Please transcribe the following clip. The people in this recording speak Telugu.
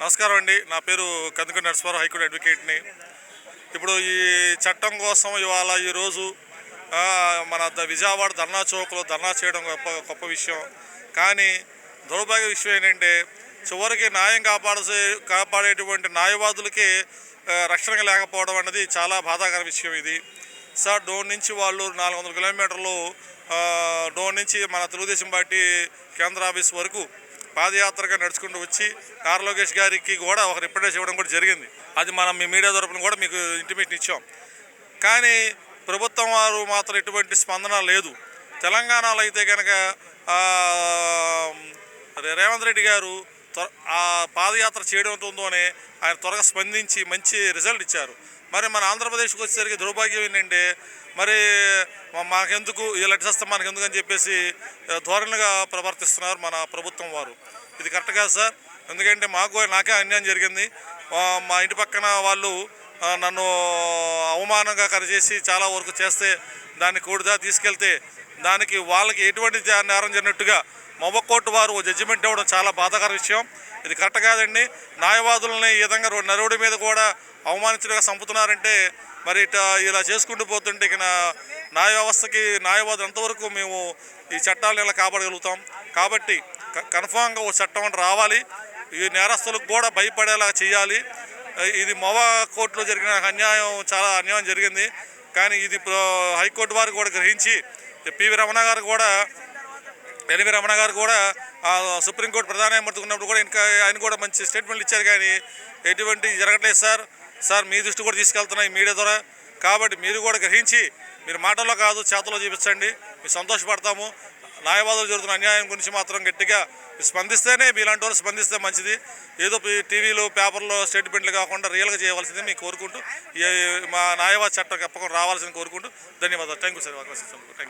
నమస్కారం అండి. నా పేరు కందుకూరి నరసింహారావు హైకోర్టు అడ్వకేట్ని. ఇప్పుడు ఈ చట్టం కోసం ఇవాళ ఈరోజు మన ద- విజయవాడ ధర్నా చౌక్లో ధర్నా చేయడం గొప్ప గొప్ప విషయం. కానీ దౌర్భాగ్య విషయం ఏంటంటే చివరికి న్యాయం కాపాడే కాపాడేటువంటి న్యాయవాదులకి రక్షణ లేకపోవడం అన్నది చాలా బాధాకర విషయం ఇది. సార్ డోన్ నుంచి వాళ్ళు నాలుగు వందల కిలోమీటర్లు డోన్ నుంచి మన తెలుగుదేశం పార్టీ కేంద్ర ఆఫీస్ వరకు పాదయాత్రగా నడుచుకుంటూ వచ్చి నారా లోకేష్ గారికి కూడా ఒక రిప్రజెంటేషన్ ఇవ్వడం కూడా జరిగింది. అది మనం మీ మీడియా తరపున కూడా మీకు ఇంటిమేషన్ ఇచ్చాం. కానీ ప్రభుత్వం వారు మాత్రం ఎటువంటి స్పందన లేదు. తెలంగాణలో అయితే కనుక రేవంత్ రెడ్డి గారు త్వర ఆ పాదయాత్ర చేయడంతోనే ఆయన త్వరగా స్పందించి మంచి రిజల్ట్ ఇచ్చారు. మరి మన ఆంధ్రప్రదేశ్కి వచ్చేసరికి దౌర్భాగ్యం ఏంటంటే మరి మాకెందుకు ఇలాంటి సంస్థ మనకెందుకు అని చెప్పేసి ధోరణిగా ప్రవర్తిస్తున్నారు మన ప్రభుత్వం వారు. ఇది కరెక్ట్ కాదు సార్. ఎందుకంటే మాకు నాకే అన్యాయం జరిగింది. మా ఇంటి పక్కన వాళ్ళు నన్ను అవమానంగా కరిచేసి చాలా వరకు చేస్తే దాన్ని కోడిదా తీసుకెళ్తే దానికి వాళ్ళకి ఎటువంటి నేరం జరిగినట్టుగా మొబ కోర్టు వారు ఓ జడ్జిమెంట్ ఇవ్వడం చాలా బాధాకర విషయం. ఇది కరెక్ట్ కాదండి. న్యాయవాదులని ఈ విధంగా నరుడి మీద కూడా అవమానించడానికి సంపుతున్నారంటే మరి ఇట ఇలా చేసుకుంటూ పోతుంటే ఇక నా- న్యాయ వ్యవస్థకి న్యాయవాదులు ఎంతవరకు మేము ఈ చట్టాలను ఇలా కాపాడగలుగుతాం? కాబట్టి క- కన్ఫామ్గా ఓ చట్టం అంటే రావాలి. ఈ నేరస్తులకు కూడా భయపడేలా చేయాలి. ఇది మొవ కోర్టులో జరిగిన అన్యాయం చాలా అన్యాయం జరిగింది. కానీ ఇది హైకోర్టు వారు కూడా గ్రహించి పివి రమణ గారు కూడా ఎన్వి రమణ గారు కూడా సుప్రీంకోర్టు ప్రధాన న్యాయమూర్తి ఉన్నప్పుడు కూడా ఇంకా ఆయన కూడా మంచి స్టేట్మెంట్లు ఇచ్చారు. కానీ ఎటువంటి జరగట్లేదు సార్. సార్ మీ దృష్టి కూడా తీసుకెళ్తున్నాయి మీడియా ద్వారా. కాబట్టి మీరు కూడా గ్రహించి మీరు మాటల్లో కాదు చేతల్లో చూపించండి. మీరు సంతోషపడతాము. న్యాయవాదులు జరుగుతున్న అన్యాయం గురించి మాత్రం గట్టిగా స్పందిస్తేనే మీలాంటి వాళ్ళు స్పందిస్తే మంచిది. ఏదో టీవీలు పేపర్లో స్టేట్మెంట్లు కాకుండా రియల్గా చేయవలసింది మీకు కోరుకుంటూ ఈ మా న్యాయవాద చట్టం తప్పకుండా రావాల్సింది కోరుకుంటూ ధన్యవాదాలు. Thank you sir thank you